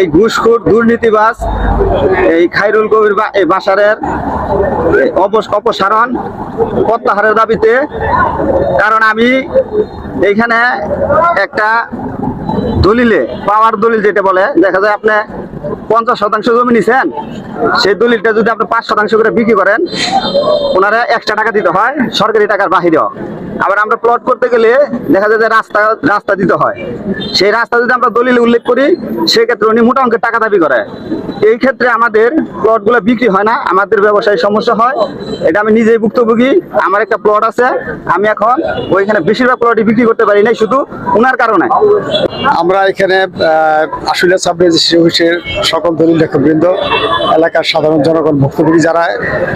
এই ঘুষখোর দুর্নীতিবাস এই খাইরুল কবির বাসারের অপসারণ প্রত্যাহারের দাবিতে, কারণ আমি এইখানে একটা দলিলে, পাওয়ার দলিল যেটা বলে, দেখা যায় আপনি পঞ্চাশ শতাংশ জমি নিছেন, সেই দলিলটা যদি আপনি পাঁচ শতাংশ করে বিক্রি করেন, ওনারা এক্সট্রা টাকা দিতে হয়, সরকারি টাকার বাহিরেও। আবার আমরা প্লট করতে গেলে দেখা যায় যে রাস্তা রাস্তা দিতে হয়। সেই রাস্তা যদি আমরা দলিল উল্লেখ করি, সেক্ষেত্রে উনি মোটা অঙ্কের টাকা দাবি করে। এই ক্ষেত্রে আমাদের প্লটগুলো বিক্রি হয় না আমাদের ব্যবসায় সমস্যা হয়। এটা আমি নিজেই ভুক্তভোগী আমার একটা প্লট আছে আমি এখন ওইখানে বেশিরভাগ প্লটই বিক্রি করতে পারি নাই শুধু ওনার কারণে। আমরা এখানে আসলে সাব রেজিস্ট্রি অফিসের সকল দলিল লেখকবৃন্দ এলাকার সাধারণ জনগণ ভুক্তভোগী যারা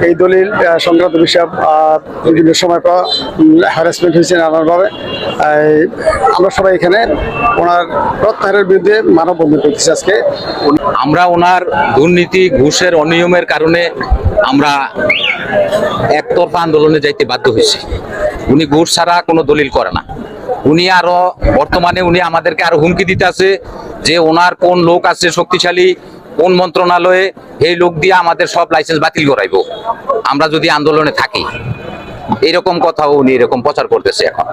এই দলিল সংক্রান্ত বিষয়ে বিভিন্ন সময় হ্যারাসমেন্ট হয়েছে নানানভাবে। আমরা সবাই এখানে ওনার প্রত্যাহারের বিরুদ্ধে মানববন্ধন করতেছি আজকে। আমরা ওনার দুর্নীতি, ঘুষের অনিয়মের কারণে আমরা একতরফা আন্দোলনে যাইতে বাধ্য হয়েছি। উনি ঘুষ ছাড়া কোনো দলিল করে না। উনি আরও বর্তমানে উনি আমাদেরকে আরও হুমকি দিতে আছে যে ওনার কোন লোক আছে শক্তিশালী, কোন মন্ত্রণালয়ে এই লোক দিয়ে আমাদের সব লাইসেন্স বাতিল করাইবো। আমরা যদি আন্দোলনে থাকি, এরকম কথাও উনি এরকম প্রচার করতেছে এখন।